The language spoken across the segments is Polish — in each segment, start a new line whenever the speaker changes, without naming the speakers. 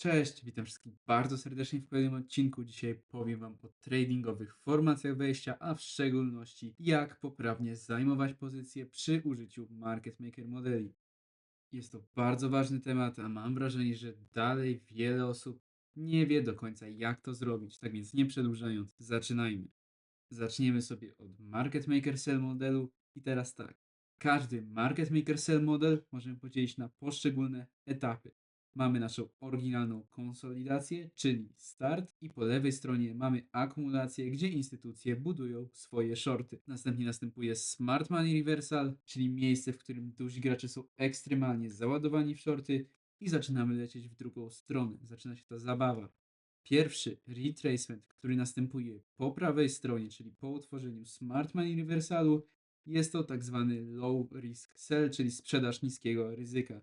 Cześć, witam wszystkich bardzo serdecznie w kolejnym odcinku. Dzisiaj powiem Wam o tradingowych formacjach wejścia, a w szczególności jak poprawnie zajmować pozycje przy użyciu market maker modeli. Jest to bardzo ważny temat, a mam wrażenie, że dalej wiele osób nie wie do końca jak to zrobić. Tak więc nie przedłużając, zaczynajmy. Zaczniemy sobie od market maker sell modelu i teraz tak. Każdy market maker sell model możemy podzielić na poszczególne etapy mamy naszą oryginalną konsolidację, czyli start i po lewej stronie mamy akumulację, gdzie instytucje budują swoje shorty. Następnie następuje smart money reversal, czyli miejsce, w którym duzi gracze są ekstremalnie załadowani w shorty i zaczynamy lecieć w drugą stronę. Zaczyna się ta zabawa. Pierwszy retracement, który następuje po prawej stronie, czyli po utworzeniu smart money reversalu, jest to tak zwany low risk sell, czyli sprzedaż niskiego ryzyka.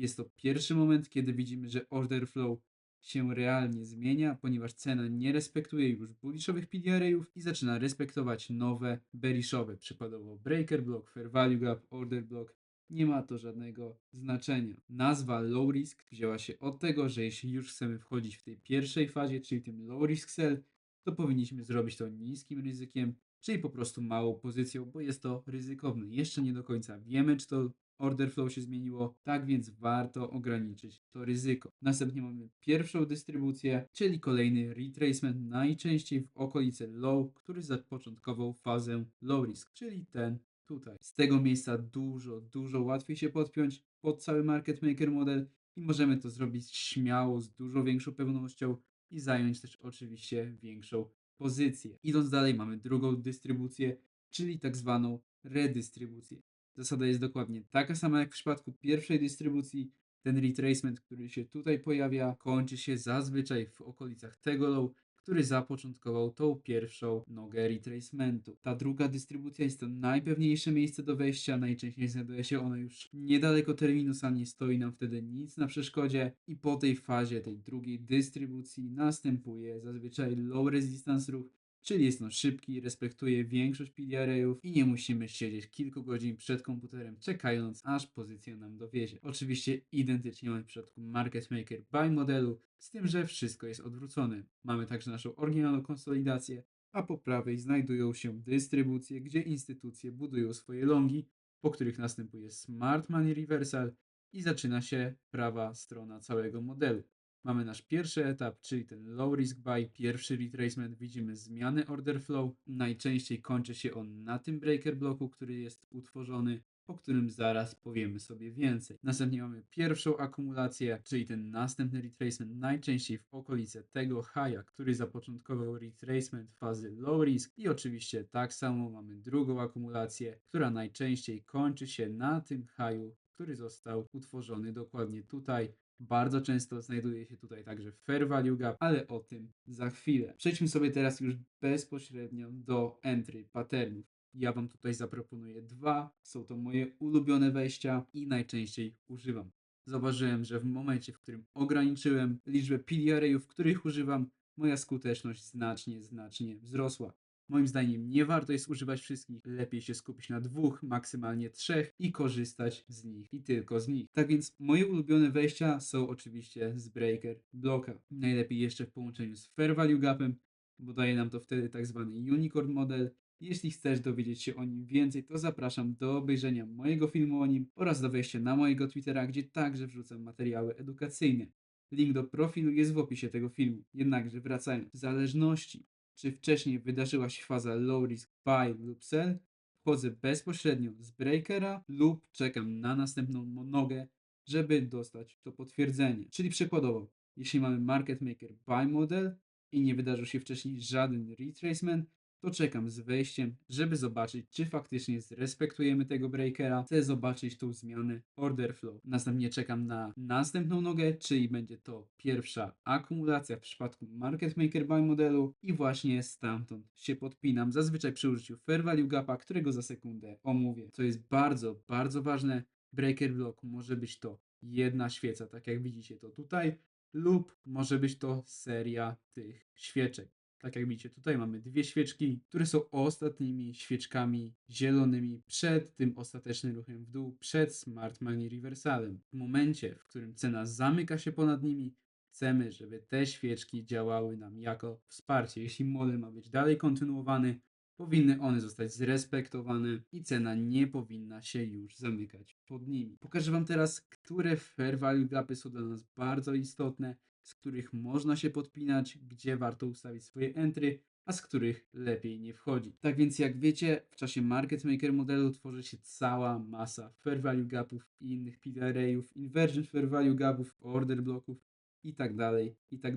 Jest to pierwszy moment, kiedy widzimy, że order flow się realnie zmienia, ponieważ cena nie respektuje już bullishowych PDR-ów i zaczyna respektować nowe bearishowe, przykładowo breaker block, fair value gap, order block. Nie ma to żadnego znaczenia. Nazwa low risk wzięła się od tego, że jeśli już chcemy wchodzić w tej pierwszej fazie, czyli tym low risk sell, to powinniśmy zrobić to niskim ryzykiem, czyli po prostu małą pozycją, bo jest to ryzykowne. Jeszcze nie do końca wiemy, czy to order flow się zmieniło, tak więc warto ograniczyć to ryzyko. Następnie mamy pierwszą dystrybucję, czyli kolejny retracement, najczęściej w okolicy low, który zapoczątkował fazę low risk, czyli ten tutaj. Z tego miejsca dużo, dużo łatwiej się podpiąć pod cały market maker model i możemy to zrobić śmiało, z dużo większą pewnością i zająć też oczywiście większą pozycję. Idąc dalej mamy drugą dystrybucję, czyli tak zwaną redystrybucję. Zasada jest dokładnie taka sama jak w przypadku pierwszej dystrybucji. Ten retracement, który się tutaj pojawia, kończy się zazwyczaj w okolicach tego low, który zapoczątkował tą pierwszą nogę retracementu. Ta druga dystrybucja jest to najpewniejsze miejsce do wejścia, najczęściej znajduje się ona już niedaleko terminusa, nie stoi nam wtedy nic na przeszkodzie i po tej fazie, tej drugiej dystrybucji następuje zazwyczaj low resistance ruch, Czyli jest on szybki, respektuje większość PDR-ów i nie musimy siedzieć kilku godzin przed komputerem, czekając aż pozycję nam dowiezie. Oczywiście identycznie mamy w przypadku Market Maker Buy modelu, z tym, że wszystko jest odwrócone. Mamy także naszą oryginalną konsolidację, a po prawej znajdują się dystrybucje, gdzie instytucje budują swoje longi, po których następuje Smart Money Reversal i zaczyna się prawa strona całego modelu. Mamy nasz pierwszy etap, czyli ten low risk buy, pierwszy retracement, widzimy zmianę order flow. Najczęściej kończy się on na tym breaker bloku, który jest utworzony, o którym zaraz powiemy sobie więcej. Następnie mamy pierwszą akumulację, czyli ten następny retracement, najczęściej w okolice tego high'a, który zapoczątkował retracement fazy low risk i oczywiście tak samo mamy drugą akumulację, która najczęściej kończy się na tym high'u, który został utworzony dokładnie tutaj bardzo często znajduje się tutaj także fair value gap, ale o tym za chwilę. Przejdźmy sobie teraz już bezpośrednio do entry patternów. Ja Wam tutaj zaproponuję dwa. Są to moje ulubione wejścia i najczęściej używam. Zauważyłem, że w momencie, w którym ograniczyłem liczbę PDR-ów, których używam, moja skuteczność znacznie, znacznie wzrosła. Moim zdaniem nie warto jest używać wszystkich, lepiej się skupić na dwóch, maksymalnie trzech i korzystać z nich i tylko z nich. Tak więc moje ulubione wejścia są oczywiście z Breaker Bloka. Najlepiej jeszcze w połączeniu z Fair Value Gapem, bo daje nam to wtedy tak zwany Unicorn Model. Jeśli chcesz dowiedzieć się o nim więcej, to zapraszam do obejrzenia mojego filmu o nim oraz do wejścia na mojego Twittera, gdzie także wrzucam materiały edukacyjne. Link do profilu jest w opisie tego filmu. Jednakże wracając, w zależności czy wcześniej wydarzyła się faza low risk buy lub sell, wchodzę bezpośrednio z breakera lub czekam na następną nogę, żeby dostać to potwierdzenie. Czyli przykładowo, jeśli mamy market maker buy model i nie wydarzył się wcześniej żaden retracement, to czekam z wejściem, żeby zobaczyć, czy faktycznie zrespektujemy tego breakera. Chcę zobaczyć tą zmianę order flow. Następnie czekam na następną nogę, czyli będzie to pierwsza akumulacja w przypadku market maker buy modelu i właśnie stamtąd się podpinam, zazwyczaj przy użyciu fair value gapa, którego za sekundę omówię. Co jest bardzo, bardzo ważne, breaker block może być to jedna świeca, tak jak widzicie to tutaj, lub może być to seria tych świeczek. Tak jak widzicie, tutaj mamy dwie świeczki, które są ostatnimi świeczkami zielonymi przed tym ostatecznym ruchem w dół, przed Smart Money Reversalem. W momencie, w którym cena zamyka się ponad nimi, Chcemy, żeby te świeczki działały nam jako wsparcie. Jeśli model ma być dalej kontynuowany, powinny one zostać zrespektowane i cena nie powinna się już zamykać pod nimi. Pokażę Wam teraz, które fair value gapy są dla nas bardzo istotne, z których można się podpinać, gdzie warto ustawić swoje entry, a z których lepiej nie wchodzi. Tak więc jak wiecie, w czasie market maker modelu tworzy się cała masa fair value gapów i innych PVRA-ów, inversion fair value gapów, order bloków i tak dalej, i tak.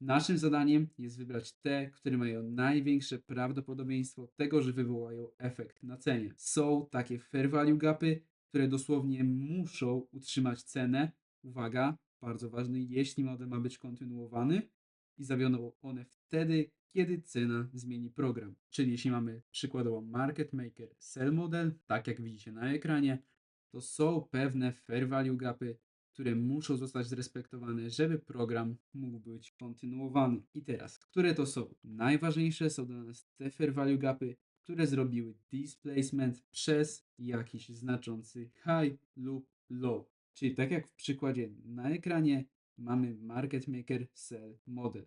Naszym zadaniem jest wybrać te, które mają największe prawdopodobieństwo tego, że wywołają efekt na cenie. Są takie fair value gapy, które dosłownie muszą utrzymać cenę. Uwaga, bardzo ważny, jeśli model ma być kontynuowany i zawiodą one wtedy, kiedy cena zmieni program. Czyli jeśli mamy przykładowo market maker sell model, tak jak widzicie na ekranie, to są pewne fair value gapy, które muszą zostać zrespektowane, żeby program mógł być kontynuowany. I teraz, które to są? Najważniejsze są dla nas te fair value gapy, które zrobiły displacement przez jakiś znaczący high lub low. Czyli tak jak w przykładzie na ekranie mamy market maker sell model.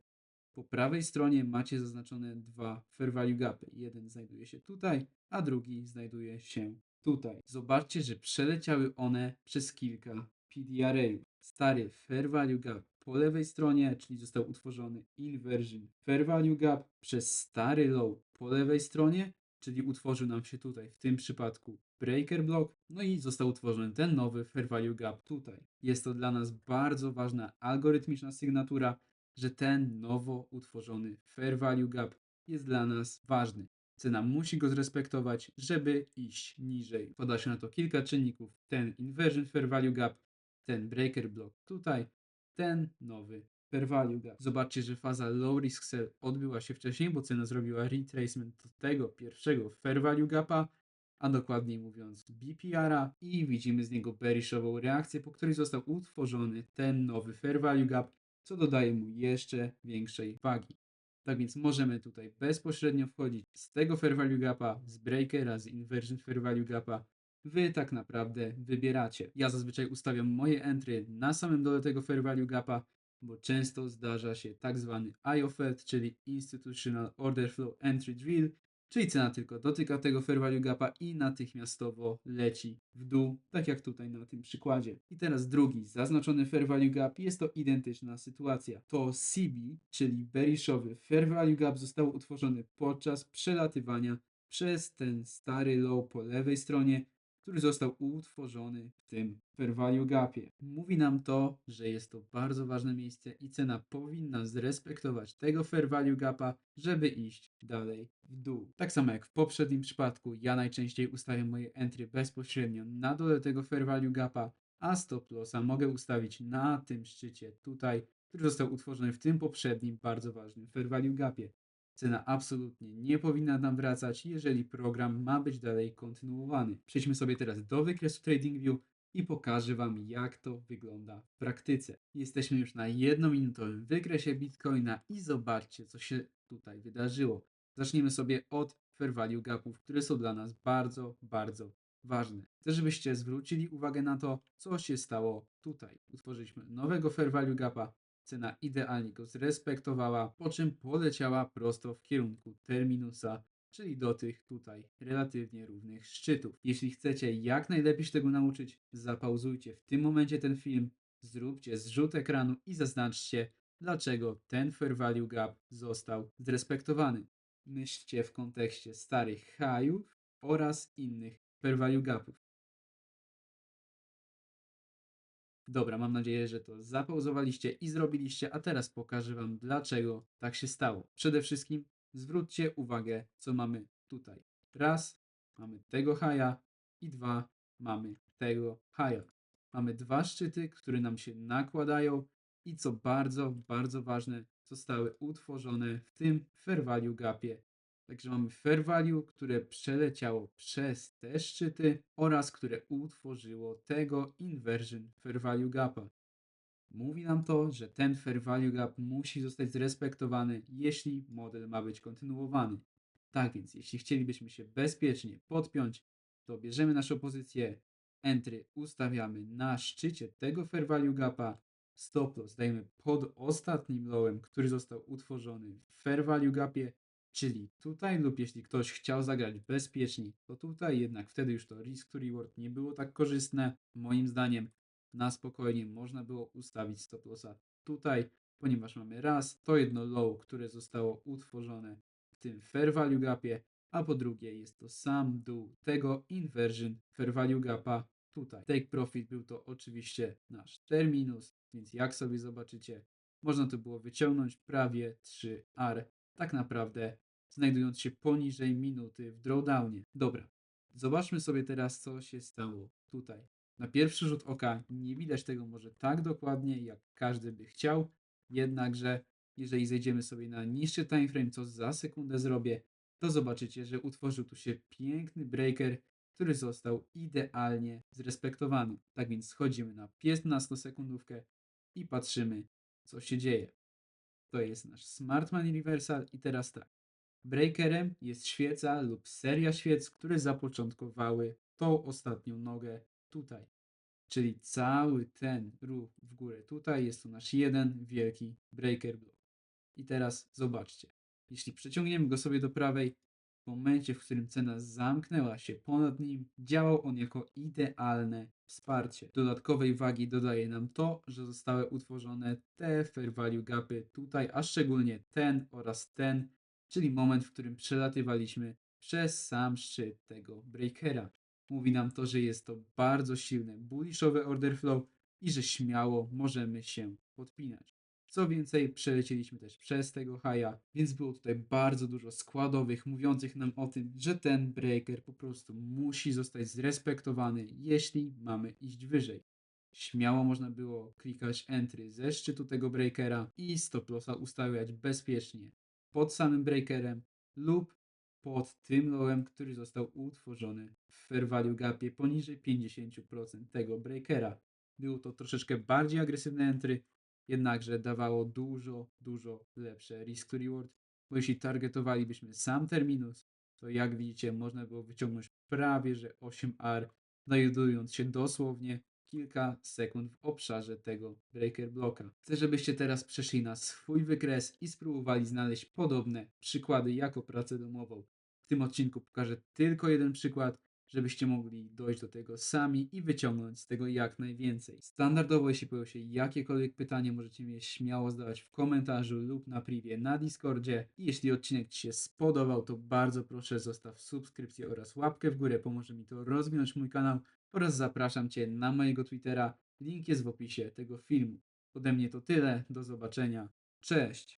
Po prawej stronie macie zaznaczone dwa fair value gapy. Jeden znajduje się tutaj, a drugi znajduje się tutaj. Zobaczcie, że przeleciały one przez kilka PDRA. Stary fair value gap po lewej stronie, czyli został utworzony inversion fair value gap przez stary low po lewej stronie, czyli utworzył nam się tutaj w tym przypadku breaker block, no i został utworzony ten nowy fair value gap tutaj. Jest to dla nas bardzo ważna algorytmiczna sygnatura, że ten nowo utworzony fair value gap jest dla nas ważny. Cena musi go zrespektować, żeby iść niżej. Poda się na to kilka czynników. Ten inversion fair value gap, ten breaker block tutaj, ten nowy fair value gap. Zobaczcie, że faza low risk sell odbyła się wcześniej, bo cena zrobiła retracement do tego pierwszego fair value gapa, a dokładniej mówiąc BPR-a i widzimy z niego bearishową reakcję, po której został utworzony ten nowy fair value gap, co dodaje mu jeszcze większej wagi. Tak więc możemy tutaj bezpośrednio wchodzić z tego fair value gapa, z breakera, z inversion fair value gapa. Wy tak naprawdę wybieracie. Ja zazwyczaj ustawiam moje entry na samym dole tego fair value gapa, bo często zdarza się tak zwany IOFED, czyli Institutional Order Flow Entry Drill, czyli cena tylko dotyka tego fair value gapa i natychmiastowo leci w dół, tak jak tutaj na tym przykładzie. I teraz drugi zaznaczony fair value gap jest to identyczna sytuacja. To CB, czyli bearishowy fair value gap został utworzony podczas przelatywania przez ten stary low po lewej stronie, który został utworzony w tym fair gapie. Mówi nam to, że jest to bardzo ważne miejsce i cena powinna zrespektować tego fair gapa, żeby iść dalej w dół. Tak samo jak w poprzednim przypadku, ja najczęściej ustawiam moje entry bezpośrednio na dole tego fair gapa, a stop lossa mogę ustawić na tym szczycie tutaj, który został utworzony w tym poprzednim bardzo ważnym fair gapie. Cena absolutnie nie powinna nam wracać, jeżeli program ma być dalej kontynuowany. Przejdźmy sobie teraz do wykresu TradingView i pokażę Wam, jak to wygląda w praktyce. Jesteśmy już na jednominutowym wykresie Bitcoina i zobaczcie, co się tutaj wydarzyło. Zaczniemy sobie od fair value gapów, które są dla nas bardzo, bardzo ważne. Chcę, żebyście zwrócili uwagę na to, co się stało tutaj. Utworzyliśmy nowego fair value gapa, Cena idealnie go zrespektowała, po czym poleciała prosto w kierunku terminusa, czyli do tych tutaj relatywnie równych szczytów. Jeśli chcecie jak najlepiej się tego nauczyć, zapauzujcie w tym momencie ten film, zróbcie zrzut ekranu i zaznaczcie, dlaczego ten fair value gap został zrespektowany. Myślcie w kontekście starych highów oraz innych fair value gapów. Dobra, mam nadzieję, że to zapauzowaliście i zrobiliście, a teraz pokażę Wam, dlaczego tak się stało. Przede wszystkim zwróćcie uwagę, co mamy tutaj. Raz, mamy tego haja i dwa, mamy tego haja. Mamy dwa szczyty, które nam się nakładają i co bardzo, bardzo ważne, zostały utworzone w tym fair value gapie Także mamy fair value, które przeleciało przez te szczyty oraz które utworzyło tego inversion fair value gapa. Mówi nam to, że ten fair value gap musi zostać zrespektowany, jeśli model ma być kontynuowany. Tak więc, jeśli chcielibyśmy się bezpiecznie podpiąć, to bierzemy naszą pozycję, entry ustawiamy na szczycie tego fair value gapa Stop loss dajemy pod ostatnim lowem, który został utworzony w fair value gapie, czyli tutaj lub jeśli ktoś chciał zagrać bezpieczniej, to tutaj jednak wtedy już to risk to reward nie było tak korzystne. Moim zdaniem na spokojnie można było ustawić stop lossa tutaj, ponieważ mamy raz to jedno low, które zostało utworzone w tym fair value gapie, a po drugie jest to sam dół tego inversion fair value gapa tutaj. Take profit był to oczywiście nasz terminus, więc jak sobie zobaczycie, można to było wyciągnąć prawie 3 R, tak naprawdę znajdując się poniżej minuty w drawdownie. Dobra, zobaczmy sobie teraz co się stało tutaj. Na pierwszy rzut oka nie widać tego może tak dokładnie, jak każdy by chciał, jednakże jeżeli zejdziemy sobie na niższy timeframe, co za sekundę zrobię, to zobaczycie, że utworzył tu się piękny breaker, który został idealnie zrespektowany. Tak więc schodzimy na 15 sekundówkę i patrzymy, co się dzieje. To jest nasz Smart Money Reversal i teraz tak. Breakerem jest świeca lub seria świec, które zapoczątkowały tą ostatnią nogę tutaj. Czyli cały ten ruch w górę tutaj jest to nasz jeden wielki breaker block. I teraz zobaczcie. Jeśli przeciągniemy go sobie do prawej, w momencie, w którym cena zamknęła się ponad nim, działał on jako idealne wsparcie. Dodatkowej wagi dodaje nam to, że zostały utworzone te fair value gapy tutaj, a szczególnie ten oraz ten, czyli moment, w którym przelatywaliśmy przez sam szczyt tego breakera. Mówi nam to, że jest to bardzo silne bullishowe order flow i że śmiało możemy się podpinać. Co więcej, przelecieliśmy też przez tego haja, więc było tutaj bardzo dużo składowych mówiących nam o tym, że ten breaker po prostu musi zostać zrespektowany, jeśli mamy iść wyżej. Śmiało można było klikać entry ze szczytu tego breakera i stop lossa ustawiać bezpiecznie pod samym breakerem lub pod tym lowem, który został utworzony w fair value gapie poniżej 50% tego breakera. Było to troszeczkę bardziej agresywne entry, jednakże dawało dużo, dużo lepsze risk to reward, bo jeśli targetowalibyśmy sam terminus, to jak widzicie można było wyciągnąć prawie że 8R, znajdując się dosłownie kilka sekund w obszarze tego breaker bloka. Chcę, żebyście teraz przeszli na swój wykres i spróbowali znaleźć podobne przykłady jako pracę domową. W tym odcinku pokażę tylko jeden przykład, żebyście mogli dojść do tego sami i wyciągnąć z tego jak najwięcej. Standardowo, jeśli pojawią się jakiekolwiek pytanie, możecie mnie śmiało zadawać w komentarzu lub na privie na Discordzie. I jeśli odcinek Ci się spodobał, to bardzo proszę zostaw subskrypcję oraz łapkę w górę, pomoże mi to rozwinąć mój kanał oraz zapraszam Cię na mojego Twittera. Link jest w opisie tego filmu. Ode mnie to tyle, do zobaczenia. Cześć!